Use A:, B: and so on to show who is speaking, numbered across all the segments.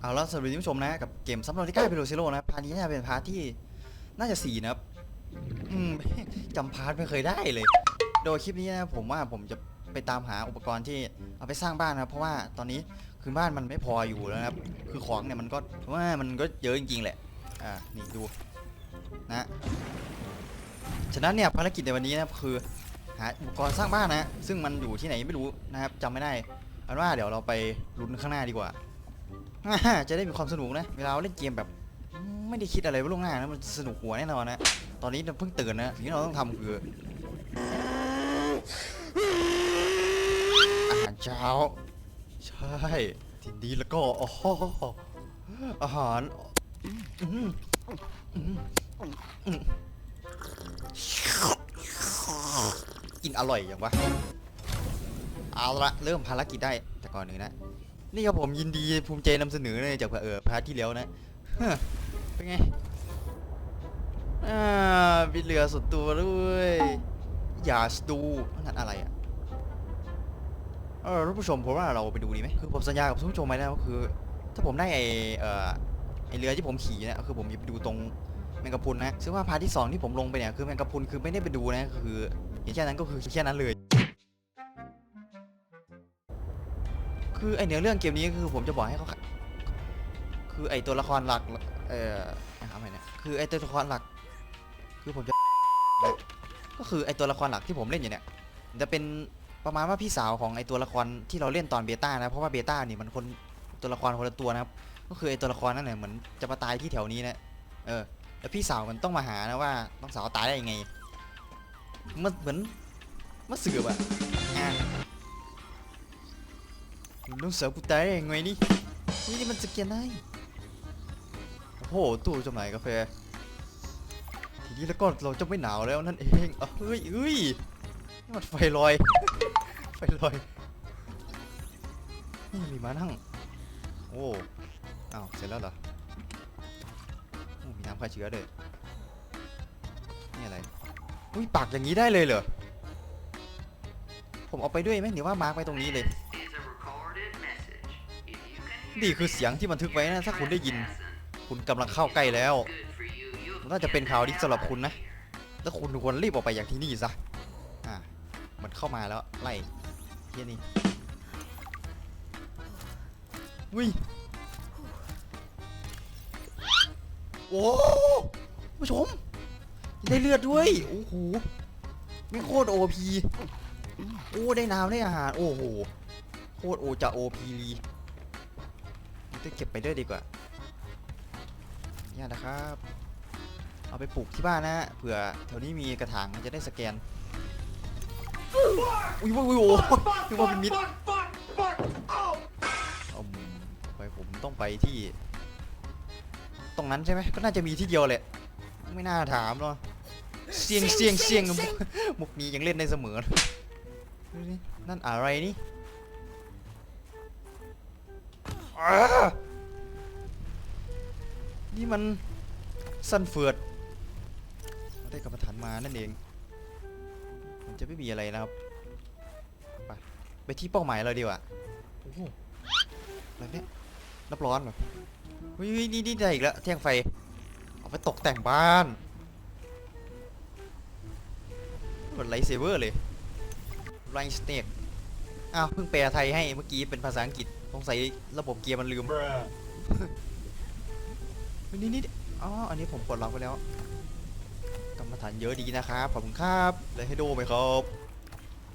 A: เอาแล้วสวัสดีท่านผู้ชมนะ กับเกมซับโนติก้าเปโรซิโลนะพาร์ทนี้น่าจะเป็นพาร์ทที่น่าจะสี่นะครับ อืมจำพาร์ทไม่เคยได้เลย โดยคลิปนี้นะผมว่าผมจะไปตามหาอุปกรณ์ที่เอาไปสร้างบ้านนะครับเพราะว่าตอนนี้คือบ้านมันไม่พออยู่แล้วนะครับ คือของเนี่ยมันก็เพราะว่ามันก็เยอะจริงๆแหละ อ่า นี่ดูนะ ฉะนั้นเนี่ยภารกิจในวันนี้นะคือหาอุปกรณ์สร้างบ้านนะ ซึ่งมันอยู่ที่ไหนไม่รู้นะครับจำไม่ได้เอาว่าเดี๋ยวเราไปลุ้นข้างหน้าดีกว่า จะได้มีความสนุกนะ เวลาเล่นเกมแบบ ไม่ได้คิดอะไรไว้ล่วงหน้านะ มันสนุกหัวแน่นอนนะ ตอนนี้เราเพิ่งตื่นนะสิ่งที่เราต้องทำคืออาหารเช้า ใช่ ทีนี้แล้วก็อ๋ออาหารกินอร่อยอย่างวะ เอาละเริ่มภารกิจได้แต่ก่อนหนึ่งนะ นี่ครับผมยินดีภูมิใจนำเสนอเลยจากเออพาร์ทที่แล้วนะฮะเป็นไง อ่ามีเรือสุดตัวด้วยอย่าสตูนั่นอะไรอะเออท่านผู้ชมผมว่าเราไปดูดีไหมคือผมสัญญากับท่านผู้ชมไว้แล้วคือ ถ้าผมได้ไอเอ่อไอเรือที่ผมขี่เนี่ยคือผมจะไปดูตรงแมงกะพรุนนะซึ่งว่าพาร์ทที่สองที่ผมลงไปเนี่ยคือแมงกะพรุนคือไม่ได้ไปดูนะคือแค่นั้นก็คือแค่นั้นเลย คือไอเนื้อเรื่องเกมนี้คือผมจะบอกให้เขาคือไอตัวละครหลัก เอ่อนะครับไงเนี่ยคือไอตัวละครหลัก คือผมจะ ก็คือไอตัวละครหลักที่ผมเล่นอยู่เนี่ยจะเป็นประมาณว่าพี่สาวของไอตัวละครที่เราเล่นตอนเบต้านะเพราะว่าเบต้านี่มันคนตัวละครคนละตัวนะครับ ก็คือไอตัวละครนั่นแหละเหมือนจะมาตายที่แถวนี้นะเออแล้วพี่สาวมันต้องมาหานะว่าน้องสาวตายได้ยังไงมันเหมือนมาสืบอะอะ น้องสาวกูตายได้ยังไงนี่นี่มันสแกนได้โอ้โหตู้จำหน่ายกาแฟทีนี้แล้วก็เราจะไม่หนาวแล้วนั่นเองเฮ้ยเฮ้ยนี่มันไฟลอย ไฟลอยนี่มีมานั่ง โอ้อ้าวเสร็จแล้วเหรอมีน้ำฆ่าเชื้อด้วยนี่อะไรอุ้ยปากอย่างนี้ได้เลยเหรอผมเอาไปด้วยไหมหรือว่ามาร์กไว้ตรงนี้เลย นี่คือเสียงที่บันทึกไว้นะถ้าคุณได้ยิน คุณกำลังเข้าใกล้แล้วน่าจะเป็นข่าวดีสำหรับคุณนะแล้วคุณควรรีบออกไปจากที่นี่ซะอ่ามันเข้ามาแล้วไล่เฮียนี่วิโอ้ผู้ชม ได้เลือดด้วย โอ้โหไม่โคตรโอพีโอ้ ได้น้ำได้อาหาร โอ้โห โคตรโอจะโอพีลี เก็บไปด้วยดีกว่าเนี่ยนะครับ เอาไปปลูกที่บ้านนะฮะเผื่อแถวนี้มีกระถางมันจะได้สแกน อุ้ยอุ้ยอุ้ยโอ้นึกว่าเป็นมิดเอาไปผมต้องไปที่ ตรงนั้นใช่ไหมก็น่าจะมีที่เดียวแหละ ไม่น่าถามเนาะเสียงเสียงเสียงมุกนี้ยังเล่นได้เสมอ นั่นอะไรนี่ นี่มันสันเฟือดได้กรรมฐานมานั่นเอง มันจะไม่มีอะไรนะครับ ไปไปที่เป้าหมายเราดีกว่าโอ้โหอะไรเนี่ยน้ำร้อนเหรอเฮ้ยเฮ้ยนี่นี่ได้อีกแล้วเที่ยงไฟ เอาไปตกแต่งบ้านเหมือนไลท์เซเวอร์เลยไรสเนกอ้าวเพิ่งแปลไทยให้เมื่อกี้เป็นภาษาอังกฤษ สงสัยระบบเกียร์มันลืมเฮ้ยนี่นี่อ๋อ อันนี้ผมกดล็อกไปแล้ว กรรมฐานเยอะดีนะครับ ขอบคุณครับเลยให้ดูไหมครับ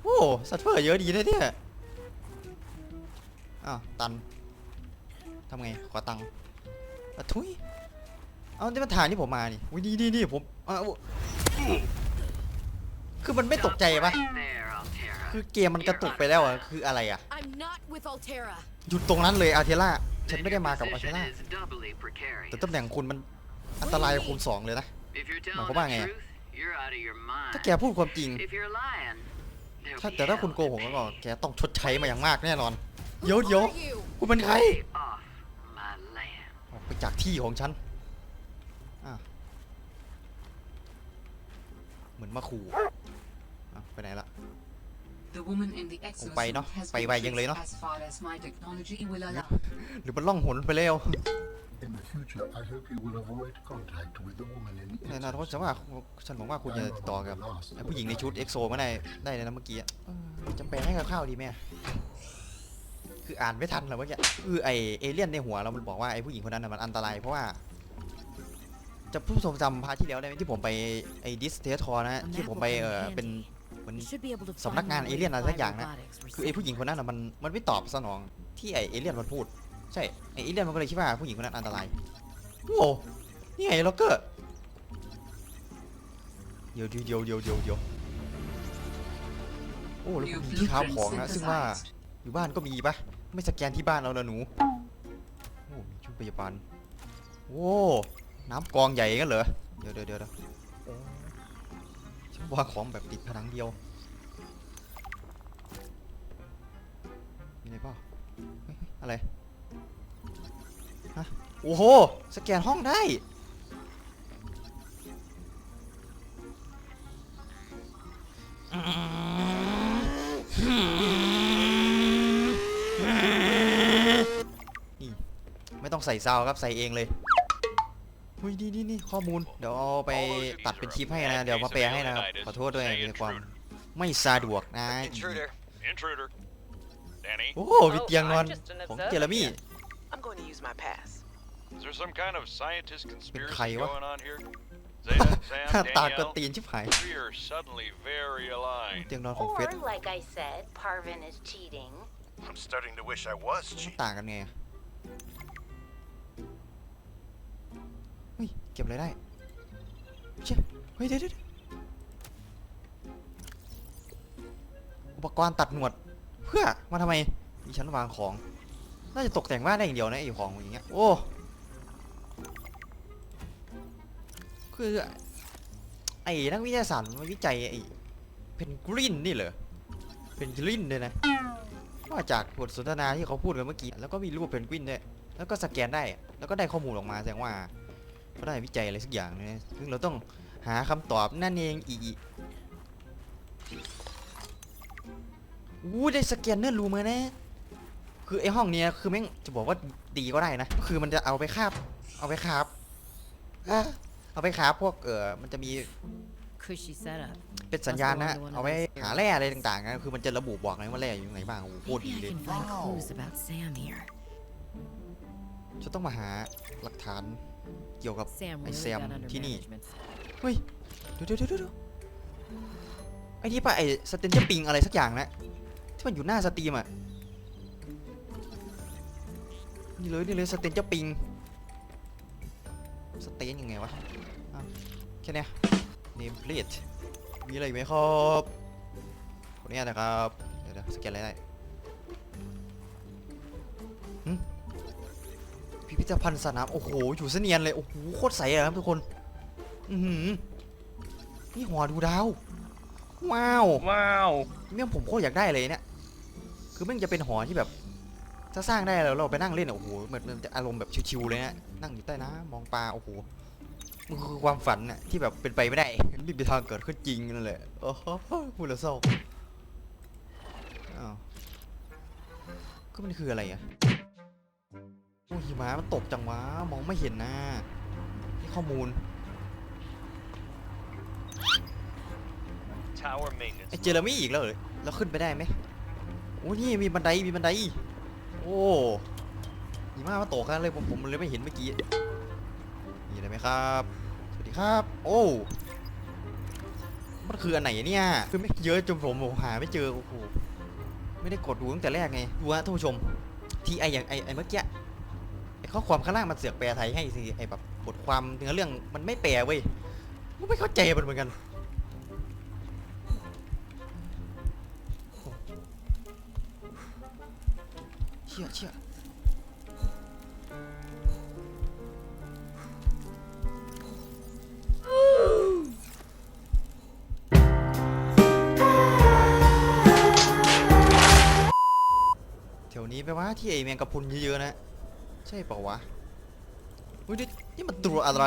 A: โอ้สัตว์เฟอร์เยอะดีนะเนี่ย อ้าว ตัน ทำไง ขอตังค์อะทุย เอาที่มันฐานที่ผมมานี่อุ้ยนี่นี่นี่ผมอ้าวคือมันไม่ตกใจปะ คือเกมมันกระตุกไปแล้วอะคืออะไรอะ
B: I'm not with Altera.
A: หยุดตรงนั้นเลยอาเทล่าฉันไม่ได้มากับอาเทล่าแต่
C: แต่
A: ตำแหน่งคุณมันอันตรายคูณสองเลยนะ หมายความว่าไงอะถ้าแกพูดความจริง ถ้าแต่ถ้าคุณโกหกแล้วก็แกต้องชดใช้มาอย่างมากแน่นอน เดี๋ยว
B: Who
A: เดี๋ยว
B: are you?
A: คุณเป็นใคร
C: อ
A: ออกไปจากที่ของฉันอะเหมือนมาขู่อะไปไหนละ ไปเนอะ
B: exosuit has
A: ไป
B: been
A: ไวยังเลยเนอะ
B: traced as far as my technology will allow.
A: หรือมันล่องหนไปแล้ว
C: In the future, I hope you will avoid contact with the woman in the
A: แน่นอนเพราะฉันว่าฉันหวังว่าคุณจะติดต่อกับไอ้ผู้หญิงในชุดเอ็กโซมาได้ได้เลยนะเมื่อกี้อะเออจะแปลให้กับข้าวดีไหมอะคืออ่านไม่ทันเหรอเมื่อกี้คือไอเอเลี่ยนในหัวเรามันบอกว่าไอผู้หญิงคนนั้นน่ะมันอันตรายเพราะว่าจะผู้ชมจำพาร์ทที่แล้วได้ไหมที่ผมไปไอดิสเทสทอนะ
D: A
A: ที่
D: map
A: ผม
D: will
A: ไป
D: come
A: เอ
D: in
A: อเป็น
D: handy.
A: เหมือน
D: You should be able to
A: สำนัก
D: find
A: งาน
D: where
A: เอ
D: the
A: เลี่ยนอะไรสักอย่างนะ
D: robotics were
A: คือไอ
D: sent.
A: ผู้หญิงคนนั้นน่ะมันมันไม่ตอบสนองที่ไอเอเลี่ยนมันพูด ใช่ไอเอเลี่ยนมันก็เลยคิดว่าผู้หญิงคนนั้นอันตรายโอ้นี่ไงล็อกเกอร์เดี๋ยวเดี๋ยวเดี๋ยวเดี๋ยวเดี๋ยวเดี๋ยวโอ้แล้ว
B: New
A: มีที่ค้าของ
B: blueprint
A: นะซึ่งว่า
B: synthesized.
A: อยู่บ้านก็มีปะไม่สแกนที่บ้านเราละหนูโอ้มีชุดพยาบาลโอ้น้ำกองใหญ่กันเหรอเดี๋ยวเดี๋ยวเดี๋ยวเดี๋ยวโอ้ฉัน ว่าของแบบติดผนังเดียวมีอะไรเปล่าอะไร ฮะ โอ้โห สแกนห้องได้ นี่ ไม่ต้องใส่ซาวครับ ใส่เองเลย ฮ้ยนี่นี่นี่ข้อมูล เดี๋ยวเอาไปตัดเป็นคลิปให้นะ เดี๋ยวมาแปลให้นะครับ ขอโทษด้วยในความไม่สะดวกนะ
E: Intruder.
F: Intruder. Danny,
A: โอ้มีเตียงนอน
E: I'm just an
A: ของ
E: observer
A: เจอร์มี่
E: here. I'm going to use my pass.
F: is there some kind of scientist conspiracy
A: Kaiwa.
F: going on here? Zeta,
A: หน้า
F: Sam,
A: ตากระ
F: Danielle,
A: ตีนชิบหาย
F: we are suddenly very aligned.
A: เตียงนอนของเฟ
G: Or,
A: ส
G: like I said, Parvin is cheating.
C: I'm starting to wish I was cheating.
A: ต่างกันไงอะ เก็บอะไรได้เช่เฮ้ยเดี๋ยเดี๋ยเดี๋ยวอุปกรณ์ตัดหนวด เพื่อมาทำไมมีชั้นวางของ น่าจะตกแต่งบ้านได้อย่างเดียวนะไอ้ของอย่างเงี้ย โอ้คือไอ้นักวิทยาศาสตร์มันวิจัยไอ้เพนกวินนี่เหรอเพนกวินด้วยนะว่าจากบทสนทนาที่เขาพูดกันเมื่อกี้ แล้วก็มีรูปเพนกวินด้วยแล้วก็สแกนได้ แล้วก็ได้ข้อมูลออกมาแสดงว่า เขาได้วิจัยอะไรสักอย่างนะซึ่งเราต้องหาคำตอบนั่นเองอีกอู้ได้สแกนเนอร์รูมมานะคือไอห้องเนี้ยคือแม่งจะบอกว่าดีก็ได้นะ คือมันจะเอาไปคาบ เอาไปคาบอะเอาไปคาบพวกเออมันจะมี
D: Cushy setup.
A: เป็นสัญญาณนะ เอาไว้หาแร่อะไรต่างๆนะคือมันจะระบุบอกเลยว่าแร่อยู่ไหนบ้างโอ้โหโคตร
D: Maybe
A: ดี
D: I
A: เลย
D: can find clues about Sam here.
A: ฉันต้องมาหาหลักฐาน เกี่ยวกับ
D: Sam
A: I
D: really
A: Sam
D: got under
A: ที่นี่
D: management.
A: เฮ้ยเดี๋ยวเดี๋ยวเดี๋ยวเดี๋ยวไอ้นี่ป่ะไอ้สเตนเจอร์ปิงอะไรสักอย่างนะที่มันอยู่หน้าสตรีมอะนี่เลยนี่เลยสเตนเจอร์ปิงสเตนยังไงวะอ้าวแค่เนี้ยเนมเพลทมีอะไรอีกไหมครับคนนี้นะครับ เดี๋ยวเดี๋ยวสแกนอะไรได้ พิพิธภัณฑ์สนาม โอ้โห อยู่เสเนียนเลย โอ้โห โคตรใสอะครับทุกคน อือหือ นี่หัวดูดาว ว้าว
H: ว้าว
A: เมี่ยผมโคตรอยากได้เลยเนี่ย คือมันจะเป็นหอที่แบบ ถ้าสร้างได้แล้วเราไปนั่งเล่นอะโอ้โห เหมือนมันจะอารมณ์แบบชิวๆเลยนะ นั่งอยู่ใต้น้ำมองปลา โอ้โห มันคือความฝันน่ะที่แบบเป็นไปไม่ได้ไม่มีทางเกิดขึ้นจริงนั่นแหละโอ้โหพูดแล้วเศร้าอ้าวก็มันคืออะไรอะ โอ้หิมะมันตกจังวะ มองไม่เห็นนะนี่ข้อมูล
F: Tower maintenance.
A: ไอ้เจอร์มี่อีกแล้วเหรอแล้วขึ้นไปได้ไหมโอ้นี่มีบันไดมีบันได โอ้หิมะมาตกกันเลยผมผมเลยไม่เห็นเมื่อกี้มีอะไรไหมครับ สวัสดีครับ โอ้มันคืออันไหนเนี่ยคือไม่เยอะจนผมผมหาไม่เจอโอ้โหไม่ได้กดดูตั้งแต่แรกไงดูฮะท่านผู้ชมทีไออย่างไอไอเมื่อกี้ไอ ข้อความข้างล่างมันเสือกแปลไทยให้สิไอแบบบทความเนื้อเรื่องมันไม่แปลเว้ยกูไม่เข้าใจมันเหมือนกัน เชี่ยเชี่ยแถวนี้แปลว่าที่ไอแมงกะพรุนเยอะๆนะ ใช่ปะวะอุ้ยนี่นี่มันตัวอะไร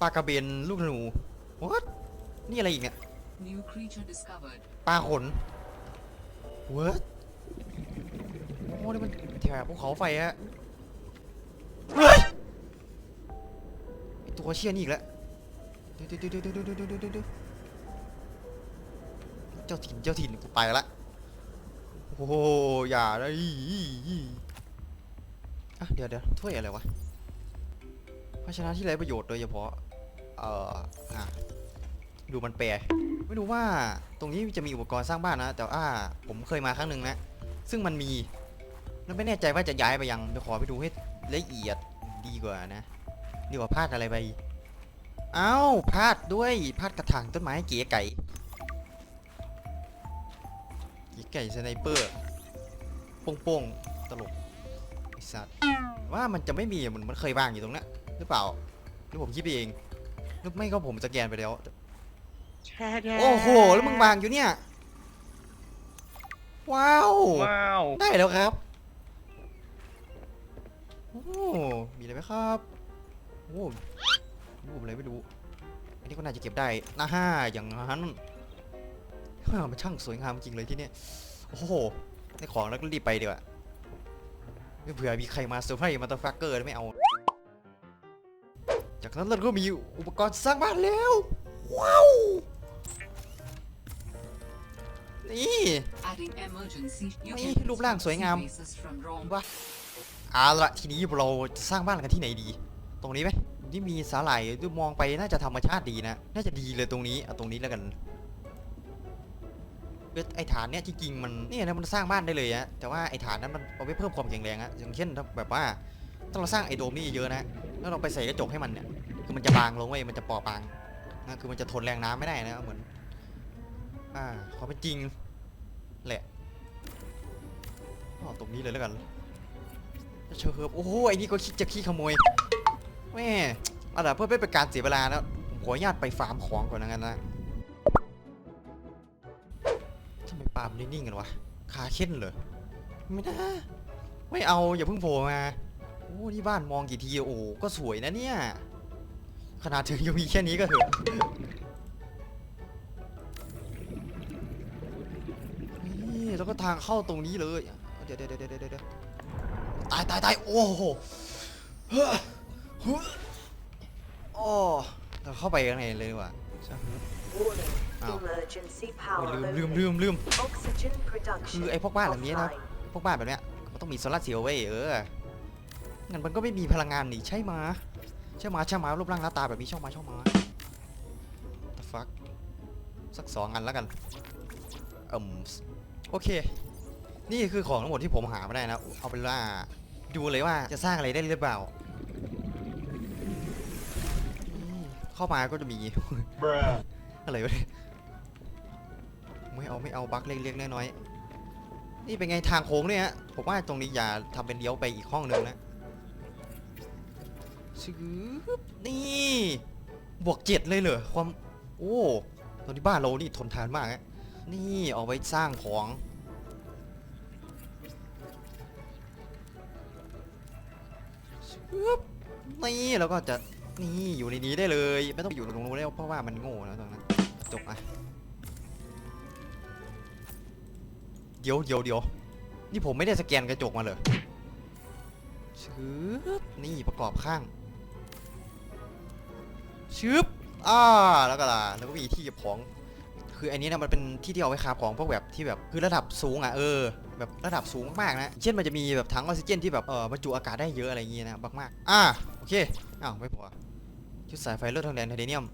A: ปลากระเบนลูกหนู what นี่อะไรอีกเนี่ย ปลาขน what โอ้นี่มันแถบภูเขาไฟฮะเฮ้ยตัวเชี่ยนี่อีกแล้วเดี๋ยวเดี๋ยวเดี๋ยวเดี๋ยวเดี๋ยวเดี๋เจ้าถิ่นเจ้าถิ่นไปละโอ้โหอย่าเลย อะเดี๋ยวเดี๋ยวถ้วยอะไรวะภาชนะที่ไร้ประโยชน์โดยเฉพาะ เอ่ออะดูมันแปลไม่รู้ว่าตรงนี้จะมีอุปกรณ์สร้างบ้านนะ แต่ว่าผมเคยมาครั้งหนึ่งนะ ซึ่งมันมีแล้วไม่แน่ใจว่าจะย้ายไปยังเดี๋ยวขอไปดูให้ละเอียดดีกว่านะดีกว่าพลาดอะไรไปเอ้าพลาดด้วยพลาดกระถางต้นไม้เก๋ไก่เก๋ไก่สไนเปอร์โป้งๆตลก สัตว์ว่ามันจะไม่มีเหมือนมันเคยวางอยู่ตรงนั้นหรือเปล่าหรือผมคิดไปเองหรือไม่ก็ผมสแกนไปแล้ว โอ้โห แล้วมึงวางอยู่เนี่ย ว้าว
H: ว้าว
A: ได้แล้วครับ โอ้ มีอะไรไหมครับ โอ้รูปอะไรไม่รู้ อันนี้ก็น่าจะเก็บได้นะฮ่าอย่างนั้นฮ่ามันช่างสวยงามจริงเลยที่เนี่ย โอ้โห ได้ของแล้วก็รีบไปดีกว่าไม่ เผื่อมีใครมาเซอร์ไพรส์มาตอร์ฟักเกอร์ไม่เอา จากนั้นเราก็มีอุปกรณ์สร้างบ้านแล้ว ว้าว นี่
B: Adding emergency. You
A: Ay,
B: can
A: รูปร่างสวยงาม
B: bases from Rome.
A: ว่าเอาละทีนี้เราจะสร้างบ้านกันที่ไหนดี ตรงนี้ไหมนี่มีสาหร่ายดูมองไปน่าจะธรรมชาติดีนะ น่าจะดีเลยตรงนี้เอาตรงนี้แล้วกันเอ้ย ไอ้ฐานเนี้ยจริงๆมันเนี่ยนะมันสร้างบ้านได้เลยอะแต่ว่าไอ้ฐานนั้นมันเอาไว้เพิ่มความแข็งแรงอะอย่างเช่นถ้าแบบว่าถ้าเราสร้างไอ้โดมนี่เยอะนะแล้วเราไปใส่กระจกให้มันเนี่ยคือมันจะบางลงเว้ยมันจะเปราะบางนะคือมันจะทนแรงน้ำไม่ได้นะเหมือน อ่าความเป็นจริงแหละอ๋อตรงนี้เลยแล้วกันเชิบโอ้โหไอ้นี่ก็คิดจะขี้ขโมยแม่เอาล่ะเพื่อไม่เป็นการเสียเวลาแล้วผมขออนุญาตไปฟาร์มของก่อนนะงั้นนะามนิ่งๆกันวะขาเข้นเหรอไม่นะไม่เอาอย่าเพิ่งโผล่มาโอ้ที่บ้านมองกี่ทีโอ้ก็สวยนะเนี่ย ขนาดถึงยังมีแค่นี้ก็เถอะนี่แล้วก็ทางเข้าตรงนี้เลยเดี๋ยวเดี๋ยวเดี๋ยวเดี๋ยวตายตายตายโอ้โหเฮ้อเฮ้อโอ้เราเข้าไปข้างในเลยดีกว่าใช่ ไหม
I: Warning.
A: Ow.
I: Emergency
A: โอ้
I: power
A: ลืม
I: low.
A: ลืมลืมลืม
I: Oxygen production
A: คือไอ้พวกบ้านแบบนี้นะ
I: offline.
A: พวกบ้านแบบเนี้ยมันต้องมีโซลาร์เซลล์ไว้ยเอองั้นมันก็ไม่มีพลังงานนี่ใช่มาใช่มาใช่มารูปร่างหน้าตาแบบนี้ช่องมาช่องมา the fuck สักสองอันแล้วกันอืมโอเค นี่คือของทั้งหมดที่ผมหามาได้นะ เอาเป็นว่าดูเลยว่าจะสร้างอะไรได้หรือเปล่าอืมเข้ามาก็จะมี อะไรวะเนี่ย ไม่เอาไม่เอาบั๊กเล็กๆน้อยๆนี่เป็นไงทางโค้งเนี่ยฮะผมว่าตรงนี้อย่าทำเป็นเลี้ยวไปอีกห้องหนึ่งนะชืบนี่บวกเจ็ดเลยเหรอความโอ้ตอนนี้บ้านเรานี่ทนทานมากฮะนี่เอาไว้สร้างของชืบนี่แล้วก็จะนี่อยู่ในนี้ได้เลย ไม่ต้องไปอยู่ตรงนู้นแล้วเพราะว่ามันโง่แล้วตรงนั้นจบอะ เดี๋ยวเดี๋ยวเดี๋ยวนี่ผมไม่ได้สแกนกระจกมาเลยชืบนี่ประกอบข้างชืบอ่าแล้วก็ล่ะแล้วก็มีที่เก็บของ คืออันนี้นะมันเป็นที่ที่เอาไว้คาบของพวกแบบที่แบบคือระดับสูงอะเออแบบระดับสูงมากนะ เช่นมันจะมีแบบถังออกซิเจนที่แบบเออบรรจุอากาศได้เยอะอะไรอย่างเงี้ยนะมากๆอ่าโอเคอ้าวไม่พอชุดสายไฟเลือดทองแดงไทเทเนียม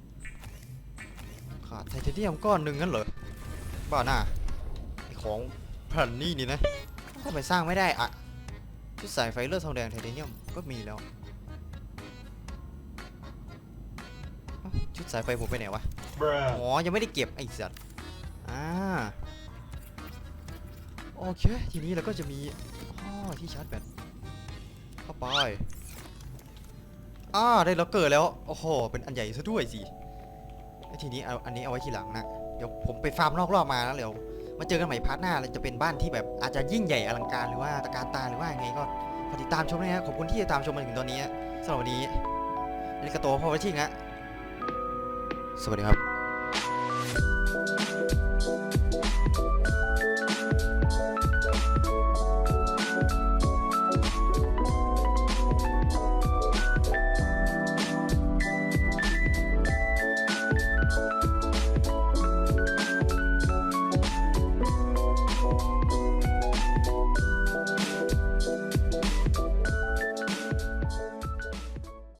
A: ขาดไทเทเนียมก้อนหนึ่งงั้นเหรอบ้าหน้าของ แผ่นนี่นี่นะทำไมสร้างไม่ได้อะชุดสายไฟเลือดทองแดงไทเทเนียมก็มีแล้วเอ้าชุดสายไฟผมไปไหนวะ อ๋อ ยังไม่ได้เก็บไอ้สัตว์อ่าโอเค ทีนี้เราก็จะมีอ๋อที่ชาร์จแบตเข้าไปอ่าได้ล็อกเกอร์แล้ว โอ้โห เป็นอันใหญ่ซะด้วยสิแล้วทีนี้เอาอันนี้เอาไว้ทีหลังนะ เดี๋ยวผมไปฟาร์มนอกรอบมาแล้วเดี๋ยว มาเจอกันใหม่พาร์ทหน้าเลยจะเป็นบ้านที่แบบอาจจะยิ่งใหญ่อลังการหรือว่าตะการตาหรือว่าไงก็ฝากติดตามชมด้วยนะขอบคุณที่ติดตามชมมาถึงตอนนี้สำหรับวันนี้ลิกาโตพอไว้ที่นะสวัสดีครับ